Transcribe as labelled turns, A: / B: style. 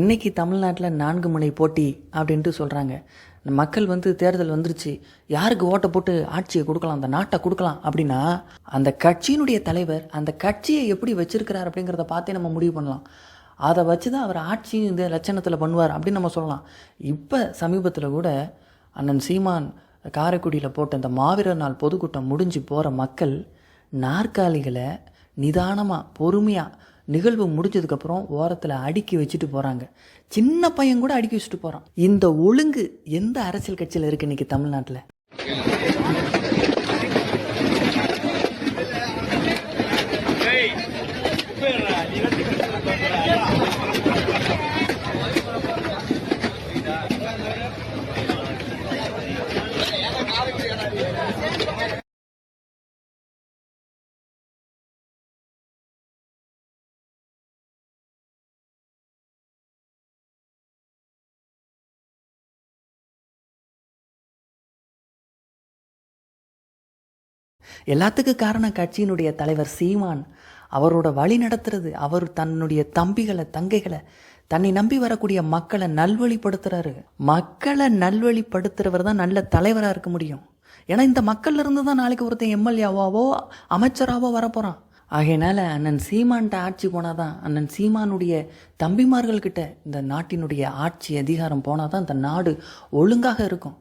A: இன்னைக்கு தமிழ்நாட்டில் நான்கு முனை போட்டி அப்படின்ட்டு சொல்கிறாங்க மக்கள் வந்து தேர்தல் வந்துருச்சு. யாருக்கு ஓட்டை போட்டு ஆட்சியை கொடுக்கலாம் அந்த நாட்டை கொடுக்கலாம் அப்படின்னா அந்த கட்சியினுடைய தலைவர் அந்த கட்சியை எப்படி வச்சிருக்கிறார் அப்படிங்கிறத பார்த்தே நம்ம முடிவு பண்ணலாம். அதை வச்சு தான் அவர் ஆட்சியும் இந்த லட்சணத்தில் பண்ணுவார் அப்படின்னு நம்ம சொல்லலாம். இப்போ சமீபத்தில் கூட அண்ணன் சீமான் காரைக்குடியில் போட்ட இந்த மாவீரர் நாள் பொதுக்கூட்டம் முடிஞ்சு போகிற மக்கள் நாற்காலிகளை நிதானமாக பொறுமையாக நிகழ்வு முடிஞ்சதுக்கப்புறம் ஓரத்தில் அடுக்கி வச்சுட்டு போகிறாங்க சின்ன பையன் கூட அடுக்கி வச்சுட்டு போகிறான் இந்த ஒழுங்கு எந்த அரசியல் கட்சியில் இருக்கு இன்னைக்கு தமிழ்நாட்டில்? எல்லாத்துக்கும் காரணம் கட்சியினுடைய தலைவர் சீமான். அவரோட வழி நடத்துறது அவர் தன்னுடைய தம்பிகளை தங்கைகளை தன்னை நம்பி வரக்கூடிய மக்களை நல்வழிப்படுத்துறாரு. மக்களை நல்வழிப்படுத்துறவர் தான் நல்ல தலைவராக இருக்க முடியும். ஏன்னா இந்த மக்கள்ல இருந்து தான் நாளைக்கு ஒருத்தன் எம்எல்ஏவாவோ அமைச்சராவோ வரப்போகிறான் ஆகையினால அண்ணன் சீமான்ட்ட ஆட்சி போனாதான் அண்ணன் சீமானுடைய தம்பிமார்கள்கிட்ட இந்த நாட்டினுடைய ஆட்சி அதிகாரம் போனாதான் இந்த நாடு ஒழுங்காக இருக்கும்.